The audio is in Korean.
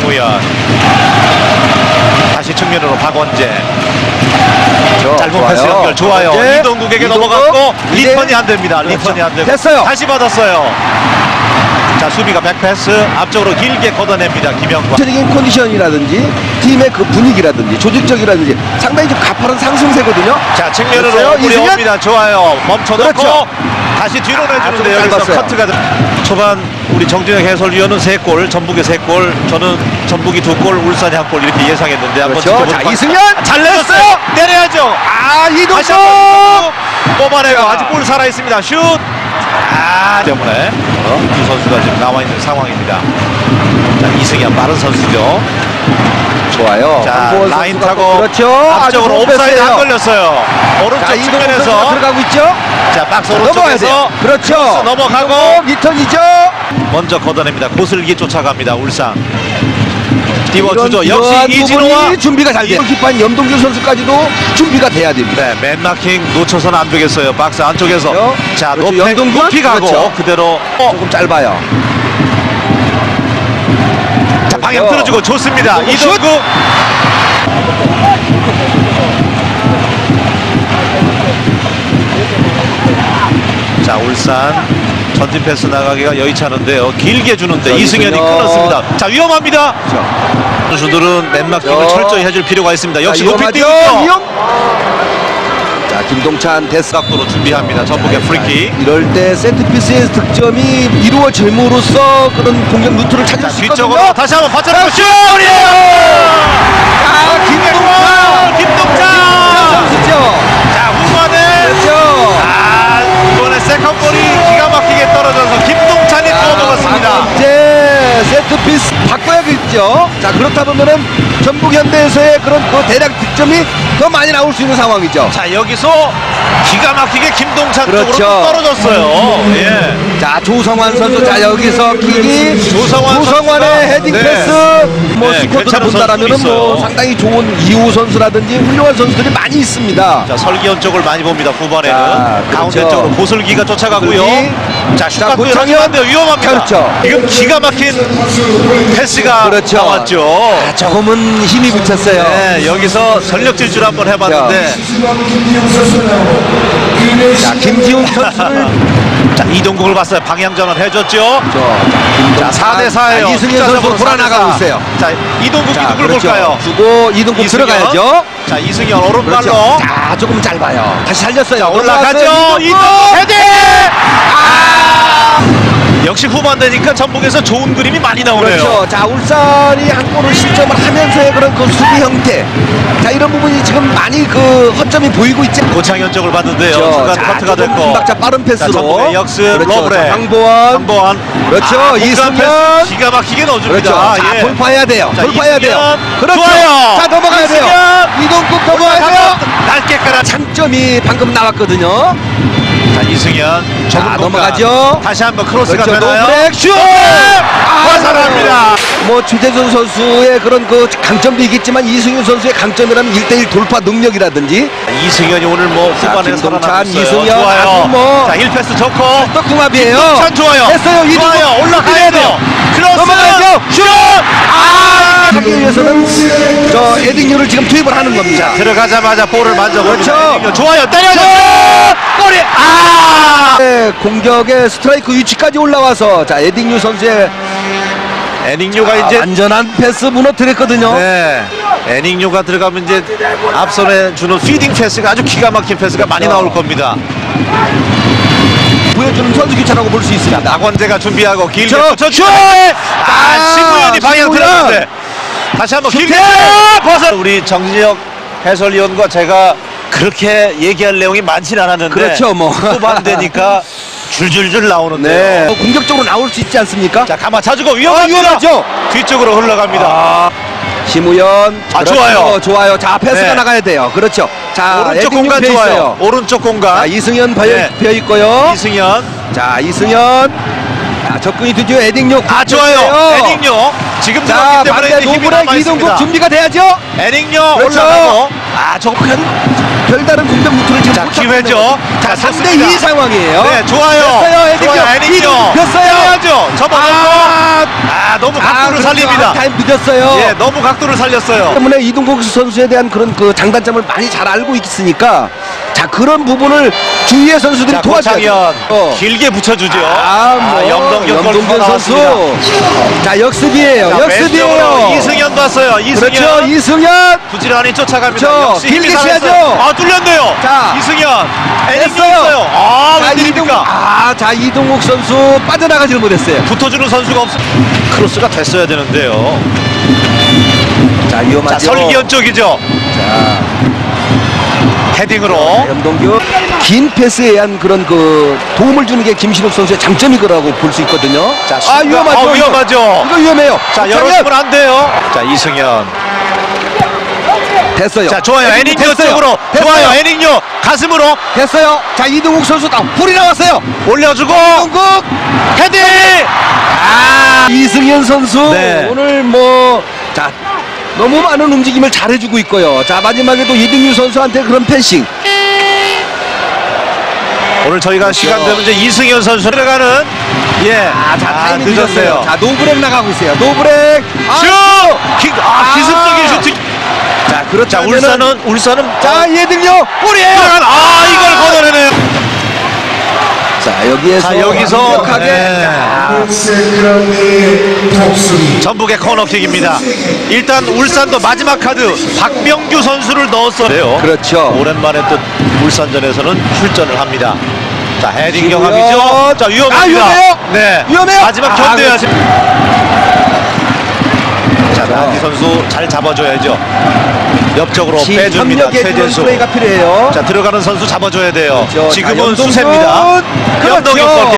심우현 다시 측면으로 박원재 저, 짧은 좋아요. 패스 연결 좋아요 박원재, 이동국에게 이동국, 넘어갔고 이제 리턴이 안 됩니다 그렇죠. 리턴이 안 되고 됐어요. 다시 받았어요 자 수비가 백패스 앞쪽으로 길게 걷어냅니다 김영권 전체적인 컨디션이라든지 팀의 그 분위기라든지 조직적이라든지 상당히 좀 가파른 상승세거든요. 자 측면으로. 우리? 옵니다 좋아요 멈춰놓고 그렇죠. 다시 뒤로 아, 내주는데 좀 여기서 짧았어요. 커트가 들- 초반 우리 정준영 해설위원은 3골 전북의 3골 저는 전북이 2골 울산이 1골 이렇게 예상했는데 한번 그렇죠. 자. 이승현! 잘 내렸어요 내려야죠 아 한번 뽑아내고 자. 아직 볼 살아 있습니다. 슛. 아 때문에 두 선수가 지금 나와 있는 상황입니다. 자 이승현 빠른 선수죠. 좋아요. 자 라인 타고 또 그렇죠. 앞쪽으로 옵사이드 안. 걸렸어요. 오른쪽 자 측면에서 들어가고 있죠. 자 박스 오른쪽에서. 그렇죠. 넘어가고 리턴이죠. 먼저 걷어냅니다. 고슬기 쫓아갑니다. 울산. 띄워주죠. 이런- 역시 이진호와 준비가 잘 돼요. 키파인 염동준 선수까지도 준비가 돼야 됩니다. 네, 맨 마킹 놓쳐서는 안 되겠어요. 박스 안쪽에서. 그렇죠. 자, 그렇죠. 높이 가고 그렇죠. 그대로 어, 조금 짧아요. 자, 방향 그렇죠. 틀어주고 좋습니다. 슛! 이동국. 자, 울산 전진 패스 나가기가 여의치 않은데요. 길게 주는데 이승현이 이승현. 끊었습니다. 자, 위험합니다. 선수들은 맨마킹을 그렇죠. 철저히 해줄 필요가 있습니다. 역시 자, 높이. 뛰고 이용. 자 김동찬 데스 각도로 준비합니다. 전북의 프리킥. 이럴 때 세트피스의 득점이 이루어짐으로써 그런 공격 루트를 찾을 자, 수 있거든요. 다시 한번 받쳐놓고 슛! 아, 김동찬 김동찬! 선수죠. 자, 후반에 그렇죠. 아, 이번에 세컨볼이 기가 막히게 떨어져서 김동찬이 또 먹었습니다. 이제 세트피스 바 꿔야겠죠. 자 그렇다 보면은 전북 현대에서의 그런 그 대략 득점이 더 많이 나올 수 있는 상황이죠. 자, 여기서 기가 막히게 김동찬 그렇죠. 쪽으로 또 떨어졌어요. 조성환 선수 자 여기서 킥이 조성환 조성환의 헤딩 네. 패스 뭐 네, 스쿼드를 선수들이 뭐. 상당히 좋은 이호 선수라든지 훌륭한 선수들이 많이 있습니다. 자, 설기현 쪽을 많이 봅니다. 후반에는 자, 그렇죠. 가운데 쪽으로 고슬기가 쫓아가고요. 자, 고창현. 일어나는데요. 위험합니다. 그렇죠. 지금 기가 막힌 패스가 그렇죠. 나왔죠. 아, 조금은 힘이 붙였어요. 네, 여기서 전력 질주를 한번 해봤는데 자 김지훈 선수를 자 이동국을 봤어요. 방향 전환 해줬죠. 자, 자 4대 4예요. 이승현 선수 돌아나가고 있어요. 자 이동국 자, 누굴 그렇죠. 볼까요? 주고 이동국 이승현. 들어가야죠. 자 이승현 오른발로 그렇죠. 자 조금 짧아요. 다시 살렸어요. 올라가죠. 넘어갔어요. 이동국 헤딩. 아! 역시 후반 되니까 전북에서 좋은 그림이 많이 나오네요. 그렇죠. 자 울산이 한 골을 실점을 하면서의 그런 그 수비 형태. 자 이런 부분이 지금 많이 그 허점이 보이고 있지. 고창현 쪽을 봤는데요. 그렇죠. 자, 커트가 됐고. 박자 빠른 패스로. 자, 역습 그렇죠. 러브레. 자, 황보원. 한보안. 그렇죠. 아, 이승현. 기가 막히게 넣어줍니다. 그렇죠. 자 예. 돌파해야 돼요. 자, 돌파해야. 돼요. 그렇죠. 좋아요. 자 넘어가야 돼요. 이승현. 이동국 넘어가야 돼요. 낮게 깔아. 장점이 방금 나왔거든요. 자 이승현 자. 넘어가죠. 다시 한번 크로스가 그렇죠. 노브렉 슛! 화살합니다. 뭐 최재준 선수의 그런 그 강점도 있겠지만 이승윤 선수의 강점이라면 1대1 돌파 능력이라든지 이승현이 오늘 뭐 자, 후반에 김동찬, 살아나고 있어요. 이승현, 좋아요. 아주 뭐- 자 1패스 좋고 떡궁합이에요. 참 좋아요. 했어요. 이동국. 좋아요. 올라가야 돼요. 크로스. 넘어가야죠. 슛. 아! 하기 위해서는 저 에딩유를 지금 투입을 하는 겁니다. 들어가자마자 볼을 만져봅니다. 그렇죠. 좋아요. 때려줘. 골이 아! 네, 공격의 스트라이크 위치까지 올라와서 자 에딩유 선수의 에닝요가 아, 이제 안전한 패스 무너뜨렸거든요. 네. 에닝요가 들어가면 이제 앞선에 주는 피딩 패스가 아주 기가 막힌 패스가 많이. 나올 겁니다. 보여주는 선수 교체라고 볼 수 있습니다. 박원재가 준비하고 길게 저, 쫓아주 슛! 아, 아, 신무현이 방향! 들었는데 다시 한번 길게! 벗어 우리 정진혁 해설위원과 제가 그렇게 얘기할 내용이 많진 않았는데 그렇죠, 뭐. 후반 되니까 줄줄줄 네, 나오는데요. 어, 공격적으로 나올 수 있지 않습니까? 자 가마 차주고 위험합니다. 아, 위험하죠. 뒤쪽으로 흘러갑니다. 아, 심우현. 아, 좋아요. 좋아요. 자, 패스가 네. 나가야 돼요. 그렇죠. 자, 오른쪽 공간 펴 좋아요. 있어요. 오른쪽 공간. 자, 이승현 펴, 네. 펴 있고요. 이승현. 자, 이승현. 자, 접근이 되죠. 에딩요. 아 좋아요. 에닝요. 지금 자, 들어갔기 때문에 반대 남아 이동국. 준비가 돼야죠. 에닝요 그렇죠. 올라가고 아, 저거 큰 별다른 공격 루트를 지금 자, 기회죠. 자, 자, 3대 좋습니다. 2 상황이에요. 네, 좋아요. 됐어요. 좋아요, 에디죠. 됐어요. 접어놓고. 아, 아, 너무 아, 각도를 그렇죠. 살립니다. 타임 늦었어요. 예, 너무 각도를 살렸어요. 때문에 이동국 선수에 대한 그런 그 장단점을 많이 잘 알고 있으니까 자 그런 부분을 주위의 선수들이 고창현 어. 길게 붙여주죠. 아, 뭐, 염동균 골 염동균 선수. 자, 역습이에요. 자, 역습이에요. 이승현 봤어요. 이승현. 그렇죠. 이승현. 부지런히 쫓아갑니다. 그렇죠. 역시 길게. 치야죠. 아, 뚫렸네요. 자. 이승현. 있어요. 아, 자. 웬일입니까? 아, 자, 이동국 선수 빠져나가지를 못했어요. 붙어주는 선수가 없어. 크로스가 됐어야 되는데요. 자, 위험하죠. 자, 설기현 쪽이죠. 자, 헤딩으로. 염동규. 긴 패스에 의한 그런 그 도움을 주는 게 김신욱 선수의 장점이 거라고 볼 수 있거든요. 자, 아, 위험하죠. 아, 이거. 위험하죠. 이거 위험해요. 자. 열어주면 안 돼요. 자, 이승현. 됐어요. 자, 좋아요. 애닝요. 쪽으로. 됐어요. 좋아요. 애닝요. 가슴으로 됐어요. 자, 이동국 선수 다 볼이 나왔어요. 올려주고. 이동국. 헤딩! 아, 이승현 선수 네. 오늘 뭐 자. 너무 많은 움직임을 잘해주고 있고요. 자 마지막에도 이등유 선수한테 그런 패싱. 오늘 저희가 시간 되면 이제 이승현 선수 들어가는 예. 아, 자 아, 타이밍 늦었어요. 자 노브렉 나가고 있어요. 노브렉. 아, 슛! 기, 아, 아. 기습적인 슈팅. 자 그렇죠. 자, 울산은 울산은 자 볼이에요. 들어간- 아, 이걸 걷어내네요. 자 여기에서 자, 여기서 완벽하게 네. 전북의 코너킥입니다. 일단 울산도 마지막 카드 박명규 선수를 넣었어요. 그렇죠. 오랜만에 또 울산전에서는 출전을 합니다. 자 헤딩. 경합이죠. 자 위험합니다. 아, 위험해요. 네. 위험해요. 마지막 아, 견뎌야지. 자 나디 선수 잘 잡아줘야죠. 옆쪽으로 빼줍니다. 최재수. 플레이가 필요해요. 자 들어가는 선수 잡아줘야 돼요. 그렇죠. 자, 지금은 염동균. 수세입니다. 그렇죠. 골